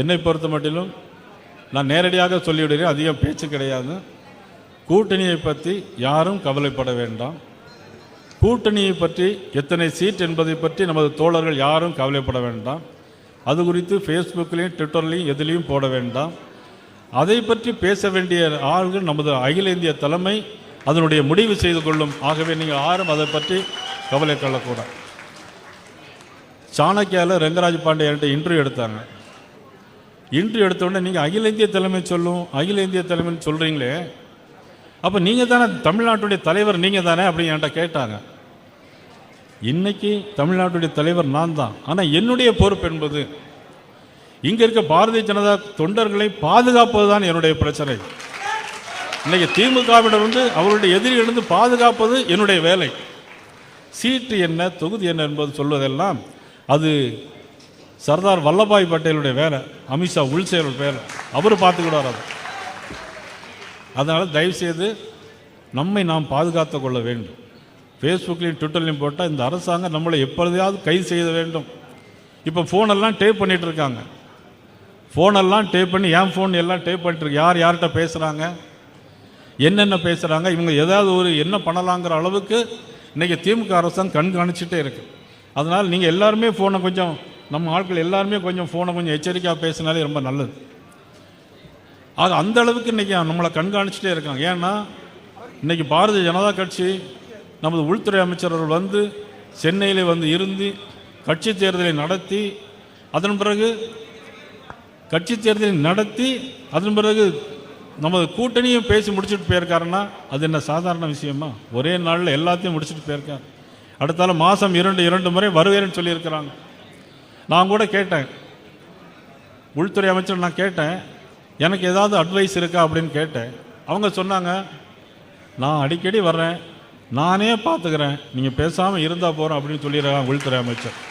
என்னை பொறுத்த மட்டிலும் நான் நேரடியாக சொல்லிவிடுகிறேன் அதிகம் பேச்சு கிடையாது. கூட்டணியை பற்றி யாரும் கவலைப்பட வேண்டாம். கூட்டணியை பற்றி எத்தனை சீட் என்பதை பற்றி நமது தோழர்கள் யாரும் கவலைப்பட வேண்டாம். அது குறித்து ஃபேஸ்புக்லேயும் ட்விட்டர்லேயும் எதுலேயும் போட வேண்டாம். அதை பற்றி பேச வேண்டிய ஆள்கள் நமது அகில இந்திய தலைமை அதனுடைய முடிவு செய்து கொள்ளும். ஆகவே நீங்கள் யாரும் அதை பற்றி கவலை கொள்ளக்கூடாது சாணக்கியாவில் ரெங்கராஜ் பாண்டே என்கிட்ட இன்டர்வியூ எடுத்தாங்க இன்டர்வியூ எடுத்தோடனே நீங்கள் அகில இந்திய தலைமை சொல்லும் அகில இந்திய தலைமைன்னு சொல்கிறீங்களே அப்போ நீங்கள் தானே தமிழ்நாட்டுடைய தலைவர் நீங்கள் தானே அப்படின்னு என்கிட்ட கேட்டாங்க. இன்னைக்கு தமிழ்நாட்டுடைய தலைவர் நான் தான். ஆனால் என்னுடைய பொறுப்பு என்பது இங்கே இருக்க பாரதிய ஜனதா தொண்டர்களை பாதுகாப்பது தான் என்னுடைய பிரச்சனை. இன்றைக்கி திமுகவினர் வந்து அவருடைய எதிரிகளிருந்து பாதுகாப்பது என்னுடைய வேலை. சீட்டு என்ன தொகுதி என்ன என்பது சொல்வதெல்லாம் அது சர்தார் வல்லபாய் பட்டேலுடைய வேலை அமித்ஷா உள்செயல் வேலை. அவர் பார்த்துக்கிடுவார் அது. அதனால் தயவுசெய்து நம்மை நாம் பாதுகாத்து கொள்ள வேண்டும். ஃபேஸ்புக்லேயும் ட்விட்டர்லையும் போட்டால் இந்த அரசாங்கம் நம்மளை எப்பொழுதையாவது கைது செய்ய வேண்டும். இப்போ ஃபோனெல்லாம் டேப் பண்ணிகிட்டு இருக்காங்க. ஃபோனெல்லாம் டேப் பண்ணி என் ஃபோன் எல்லாம் டேப் பண்ணிட்டு யார் யார்கிட்ட பேசுகிறாங்க என்னென்ன பேசுகிறாங்க இவங்க ஏதாவது ஒரு என்ன பண்ணலாங்கிற அளவுக்கு இன்றைக்கி திமுக அரசாங்கம் கண்காணிச்சுட்டே இருக்கு. அதனால் நீங்கள் எல்லாருமே ஃபோனை கொஞ்சம் நம்ம ஆட்கள் எல்லாருமே கொஞ்சம் ஃபோனை கொஞ்சம் எச்சரிக்கையாக பேசினாலே ரொம்ப நல்லது. அது அந்த அளவுக்கு இன்றைக்கி நம்மளை கண்காணிச்சுட்டே இருக்காங்க. ஏன்னா இன்றைக்கி பாரதிய ஜனதா கட்சி நமது உள்துறை அமைச்சர்கள் வந்து சென்னையில் வந்து இருந்து கட்சி தேர்தலை நடத்தி அதன் பிறகு கட்சி தேர்தலை நடத்தி அதன் பிறகு நமது கூட்டணியும் பேசி முடிச்சுட்டு போயிருக்காருன்னா அது என்ன சாதாரண விஷயமா? ஒரே நாளில் எல்லாத்தையும் முடிச்சுட்டு போயிருக்கார். அடுத்தால மாதம் இரண்டு இரண்டு முறை வருவேன்னு சொல்லியிருக்கிறாங்க. நான் கூட கேட்டேன். உள்துறை அமைச்சர் நான் கேட்டேன். எனக்கு ஏதாவது அட்வைஸ் இருக்கா அப்படின்னு கேட்டேன். அவங்க சொன்னாங்க நான் அடிக்கடி வர்றேன். நானே பார்த்துக்கிறேன் நீங்கள் பேசாமல் இருந்தால் போகிறோம் அப்படின்னு சொல்லிடுறாங்க உள்துறை அமைச்சர்.